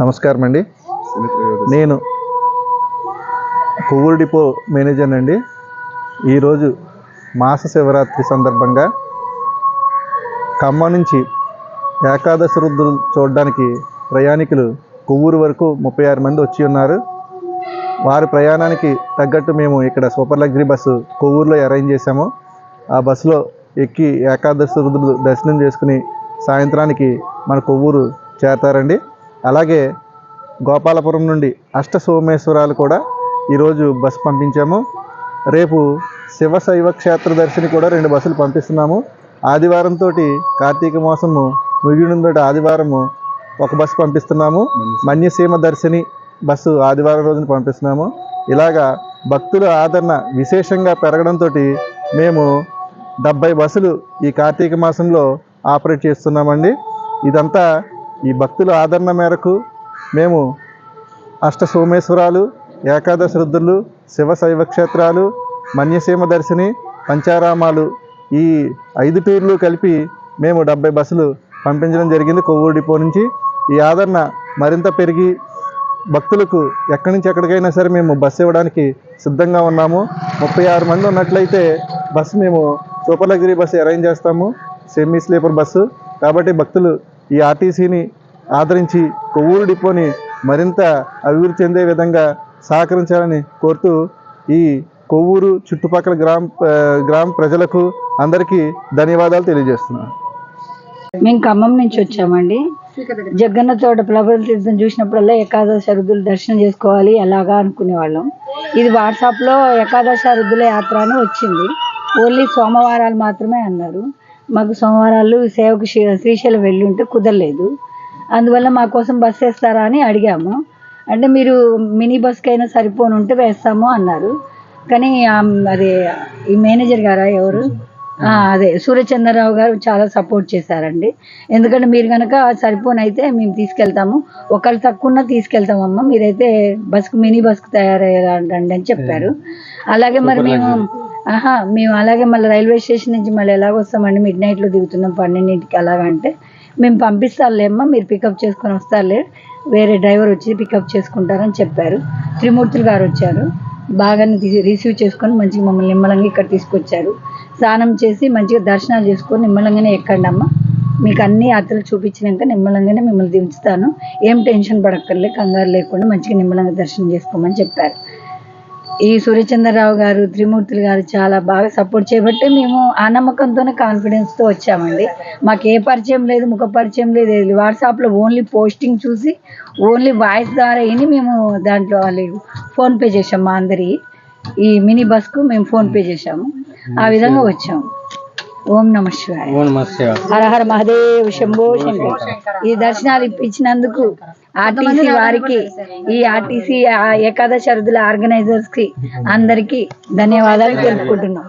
నమస్కారం అండి నేను పువ్వులు డిపో మేనేజర్ అండి ఈరోజు మాస శివరాత్రి సందర్భంగా ఖమ్మం నుంచి ఏకాదశి రుద్రులు చూడడానికి ప్రయాణికులు కొవ్వూరు వరకు ముప్పై ఆరు మంది వచ్చి ఉన్నారు. వారి ప్రయాణానికి తగ్గట్టు మేము ఇక్కడ సూపర్ లగ్జరీ బస్సు కొవ్వూరులో అరేంజ్ చేశాము. ఆ బస్సులో ఎక్కి ఏకాదశి రుద్రులు దర్శనం చేసుకుని సాయంత్రానికి మన కొవ్వూరు చేరతారండి. అలాగే గోపాలపురం నుండి అష్ట సోమేశ్వరాలు కూడా ఈరోజు బస్సు పంపించాము. రేపు శివ శైవ క్షేత్ర దర్శిని కూడా రెండు బస్సులు పంపిస్తున్నాము. ఆదివారంతో కార్తీక మాసము ముగియడంతో ఆదివారము ఒక బస్సు పంపిస్తున్నాము. మన్యసీమ. దర్శిని బస్సు ఆదివారం రోజున పంపిస్తున్నాము. ఇలాగా భక్తుల ఆదరణ విశేషంగా పెరగడంతో మేము డెబ్బై బస్సులు ఈ కార్తీక మాసంలో ఆపరేట్ చేస్తున్నామండి. ఇదంతా ఈ భక్తుల ఆదరణ మేరకు మేము అష్ట సోమేశ్వరాలు ఏకాదశ రుద్రులు శివ శైవ క్షేత్రాలు మన్యసీమ దర్శిని పంచారామాలు ఈ ఐదు టూర్లు కలిపి మేము డెబ్బై బస్సులు పంపించడం జరిగింది కొవ్వూరు డిపో నుంచి. ఈ ఆదరణ మరింత పెరిగి భక్తులకు ఎక్కడి నుంచి ఎక్కడికైనా సరే మేము బస్సు ఇవ్వడానికి సిద్ధంగా ఉన్నాము. ముప్పై ఆరు మంది ఉన్నట్లయితే బస్సు మేము సూపర్ లగ్జరీ బస్సు అరేంజ్ చేస్తాము. Semi sleeper bus. కాబట్టి భక్తులు ఈ ఆర్టీసీని ఆదరించి కొవ్వూరు డిపోని మరింత అభివృద్ధి చెందే విధంగా సహకరించాలని కోరుతూ ఈ కొవ్వూరు చుట్టుపక్కల గ్రామ గ్రామ ప్రజలకు అందరికీ ధన్యవాదాలు తెలియజేస్తున్నాను. మేము ఖమ్మం నుంచి వచ్చామండి. జగన్న తోట ప్రభల తీర్థం చూసినప్పుడల్లా ఏకాదశి అరుదులు దర్శనం చేసుకోవాలి అలాగా అనుకునేవాళ్ళం. ఇది వాట్సాప్లో ఏకాదశి అరుదుల యాత్ర అని వచ్చింది. ఓన్లీ సోమవారాలు మాత్రమే అన్నారు. మాకు సోమవారాలు సేవకు శ్రీ- శ్రీశైలం వెళ్ళి ఉంటే కుదరలేదు. అందువల్ల మా కోసం బస్ వేస్తారా అని అడిగాము. అంటే మీరు మినీ బస్కి అయినా సరిపోను ఉంటే వేస్తాము అన్నారు. కానీ అదే ఈ మేనేజర్ గారా ఎవరు? అదే సూర్యచంద్రరావు గారు చాలా సపోర్ట్ చేశారండి. ఎందుకంటే మీరు కనుక సరిపోనైతే మేము తీసుకెళ్తాము. ఒకళ్ళు తక్కువ ఉన్నా తీసుకెళ్తామమ్మా మీరైతే బస్కు మినీ బస్కు తయారయ్యారండి అని చెప్పారు. అలాగే మరి మేము ఆహా మేము అలాగే మళ్ళీ రైల్వే స్టేషన్ నుంచి మళ్ళీ ఎలాగ వస్తామండి మిడ్ నైట్లో దిగుతున్నాం పన్నెండింటికి అలాగంటే మేము పంపిస్తారులేమ్మా మీరు పికప్ చేసుకొని వస్తారులే. వేరే డ్రైవర్ వచ్చి పికప్ చేసుకుంటారని చెప్పారు. త్రిమూర్తులు గారు వచ్చారు. బాగానే రిసీవ్ చేసుకొని మంచిగా మమ్మల్ని నిమ్మలంగా ఇక్కడ తీసుకొచ్చారు. స్నానం చేసి మంచిగా దర్శనాలు చేసుకొని నిమ్మలంగానే ఎక్కండి అమ్మ. మీకు అన్ని యాత్రలు చూపించినాక నిమ్మలంగానే మిమ్మల్ని దించుతాను. ఏం టెన్షన్ పడక్కర్లే కంగారు లేకుండా మంచిగా నిమ్మలంగా దర్శనం చేసుకోమని చెప్పారు. ఈ సూర్యచంద్రరావు గారు త్రిమూర్తులు గారు చాలా బాగా సపోర్ట్ చేయబట్టే మేము ఆ నమ్మకంతోనే కాన్ఫిడెన్స్తో వచ్చామండి. మాకు ఏ పరిచయం లేదు ముఖ పరిచయం లేదు. వాట్సాప్లో ఓన్లీ పోస్టింగ్ చూసి ఓన్లీ వాయిస్ ద్వారా విని మేము దాంట్లో వాళ్ళు ఫోన్పే చేసాం మా అందరి. ఈ మినీ బస్కు మేము ఫోన్పే చేసాము ఆ విధంగా వచ్చాము ఓం నమ శివాయ. హర హర మహదేవ్ శంభో శంకర్. ఈ దర్శనాలు ఇప్పించినందుకు ఆర్టీసీ వారికి ఈ ఆర్టీసీ ఏకాదశి అరుదుల ఆర్గనైజర్స్కి అందరికి ధన్యవాదాలు తెలుపుకుంటున్నాం.